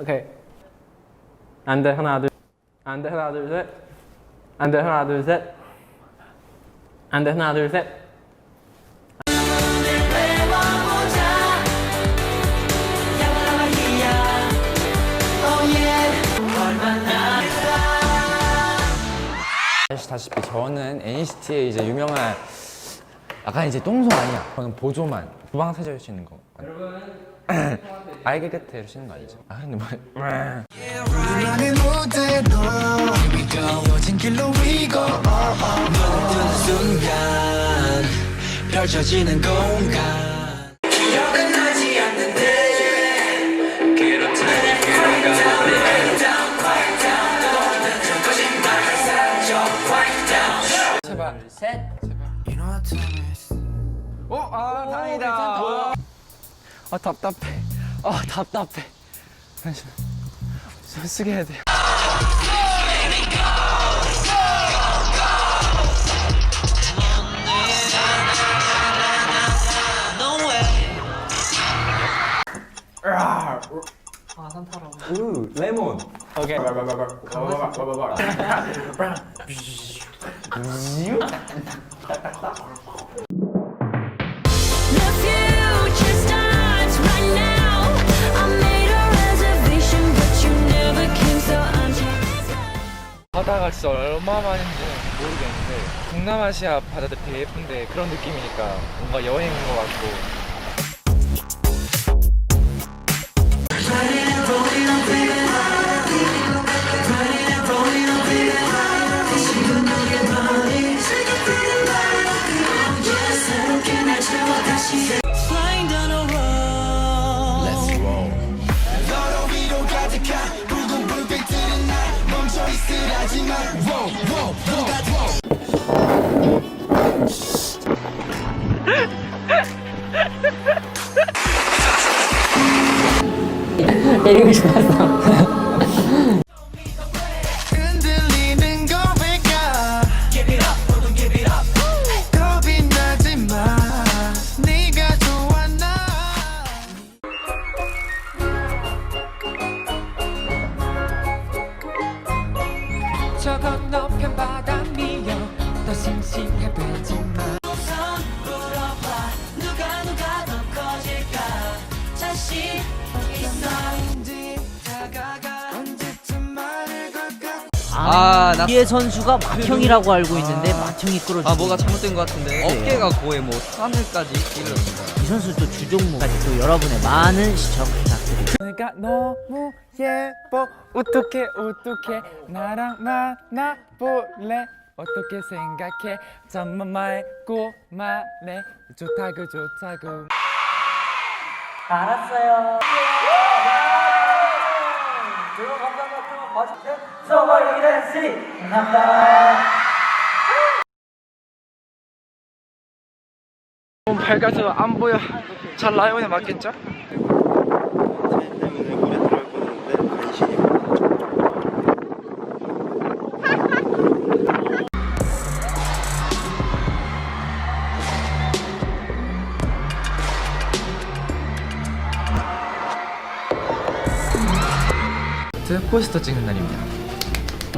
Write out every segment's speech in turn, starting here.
오케이. 안 돼, 하나, 둘. 안 돼, 하나, 둘, 셋. 안 돼, 하나, 둘, 셋. 안 돼, 하나, 둘, 셋. 아시다시피 저는 NCT의 이제 유명한 약간 이제 똥손 아니야. 저는 보조만 주방 세제 해주시는 거. 여러분 알게 끝에 해주시는 거 아니죠? 아 근데 뭐 나의 무대로 이어진 길로 we go. 눈을 뜨는 순간 펼쳐지는 공간. 기억은 나지 않는데 그렇다면 아 다행이다. 아 답답해. 아 답답해. 잠시만. 손 쓰게 해야 돼. The 바다가 진짜 얼마만인지는 모르겠는데 동남아시아 바다도 되게 예쁜데 그런 느낌이니까 뭔가 여행인 것 같고 흔들리는 아, 나 이해 선수가 맏형이라고 알고 있는데 맏형이 끌어주고 아 뭐가 잘못된 것 같은데. 네. 어깨가 거의 뭐 하늘까지 찔렀습니다. 이 선수 또 주종목까지 또 여러분의 많은 시청 부탁드립니다. 내가 너무 예뻐. 어떻게 어떻게 나랑 만나 볼래? 어떻게 생각해? 잠만 말고 말해. 좋다고 좋다고 너무 밝아서 안 보여 잘 라이온에 맞겠죠? 포스터 찍는 날입니다.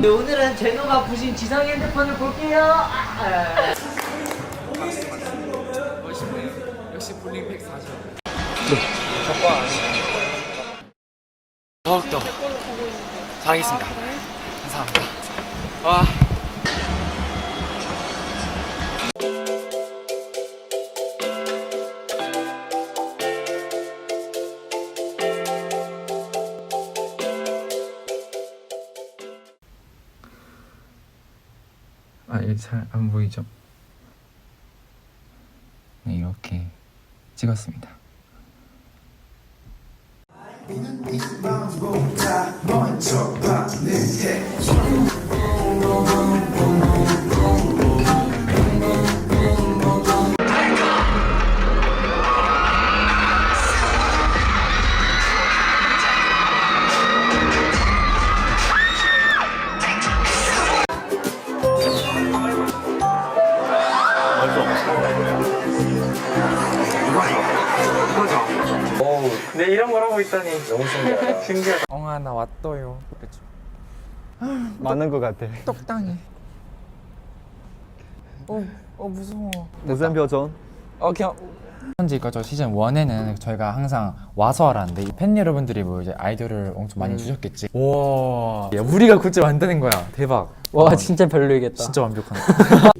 네, 오늘은 제노가 부신 지성 핸드폰을 볼게요. 역시 볼링팩 4죠. 더욱더 잘하겠습니다. 감사합니다. 와. 아, 이게 잘안 보이죠? 네, 이렇게 찍었습니다. 너무 신기하다. 신기하다. 엉아 하나 왔어요. 그렇죠. 맞는 것 같아. 똑당해. 어, 어 무서워. 무슨 표정? 어 그냥 현재 거죠 시즌 1에는 저희가 항상 와서 하라는데 이 팬 여러분들이 뭐 이제 아이돌을 엄청 많이 주셨겠지. 와, 야, 우리가 굿즈 만드는 거야. 대박. 와 진짜 별로이겠다. 진짜 완벽한.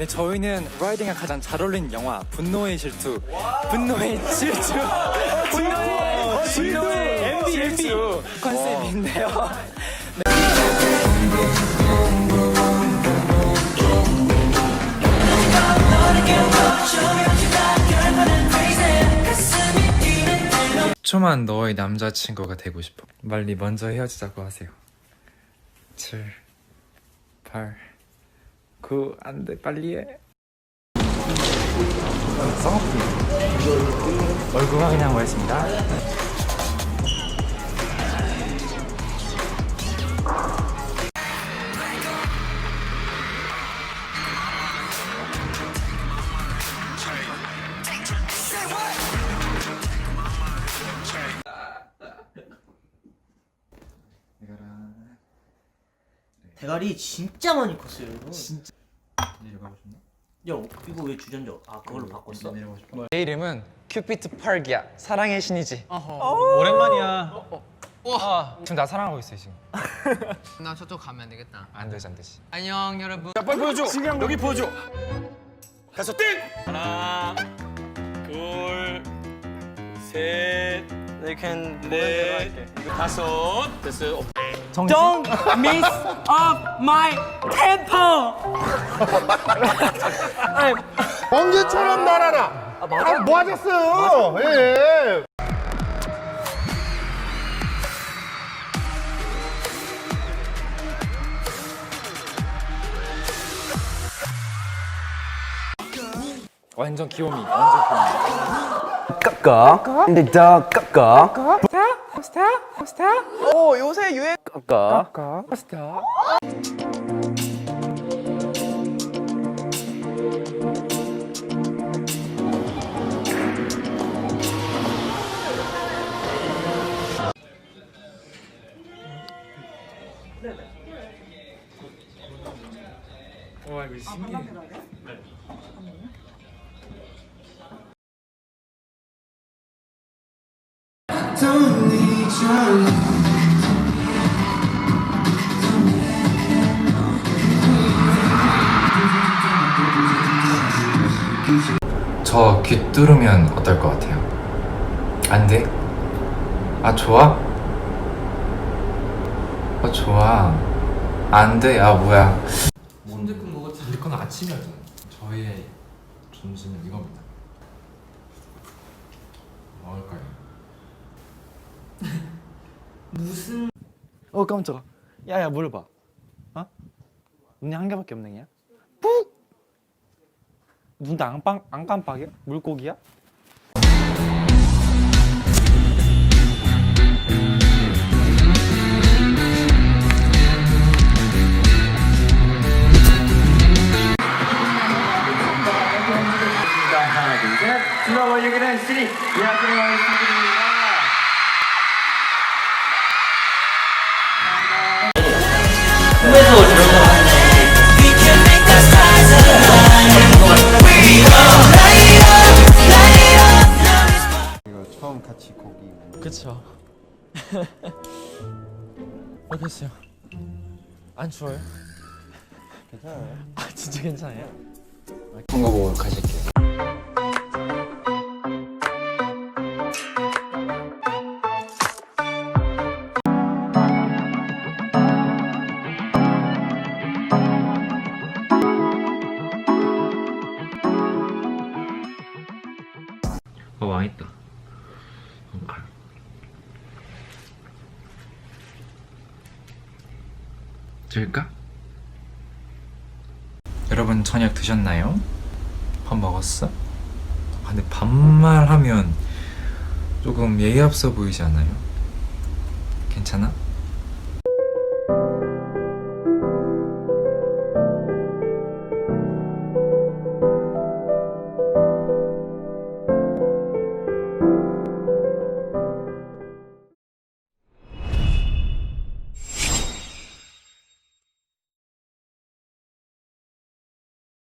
네, 저희는 라이딩에 가장 잘 어울리는 영화 분노의 질투. 분노의 질투. 분노의 분노의 MB 질투 컨셉인데요. 초만 너의 남자친구가 되고 싶어. 빨리 먼저 헤어지자고 하세요. 7, 8, 9, 안 돼, 빨리 해. 써먹기. 얼굴 확인하고 가겠습니다. 대가리 진짜 많이 컸어요 여러분 진짜 내려가고 싶나? 야 이거 왜 주전자 아 그걸로 바꿨어? 내 이름은 큐피트 펄기야. 사랑의 신이지. 오랜만이야. 지금 나 사랑하고 있어 지금. 나 저쪽 가면 안 되겠다. 안 되지 안 되지. 안녕 여러분. 빨리 보여줘. 여기 보여줘. 가서 띵. 하나, 둘, 셋, 넷, 다섯. 됐어요. Don't miss up my temper 번개처럼 날아라. 아, 뭐 하셨어요? 예. 완전 귀요미. 완전 귀요미. 깎아. 근데 더 깎아. 오 요새 유행. 깎아. 와 이거 신기해. Don't need your love 저 귀 뚫으면 어떨 것 같아요? 안 돼? 아 좋아? 아 좋아. 안 돼. 아 뭐야? 순대국 먹었지. 우리 건 아침이었잖아. 저희의 점심은 이겁니다. 먹을까요? 어 깜짝아. 야야 물어봐. 어? 눈이 한 개밖에 없는 게야? 푹. 눈도 안, 깜, 안 깜빡이야? 물고기야? We 그쵸. 어땠어요? 안 추워요? 괜찮아요. 아 진짜 괜찮아요? 광고 보고 가실게요. 어 망했다. 될까? 여러분 저녁 드셨나요? 밥 먹었어? 아, 근데 반말하면 조금 예의 없어 보이지 않아요? 괜찮아?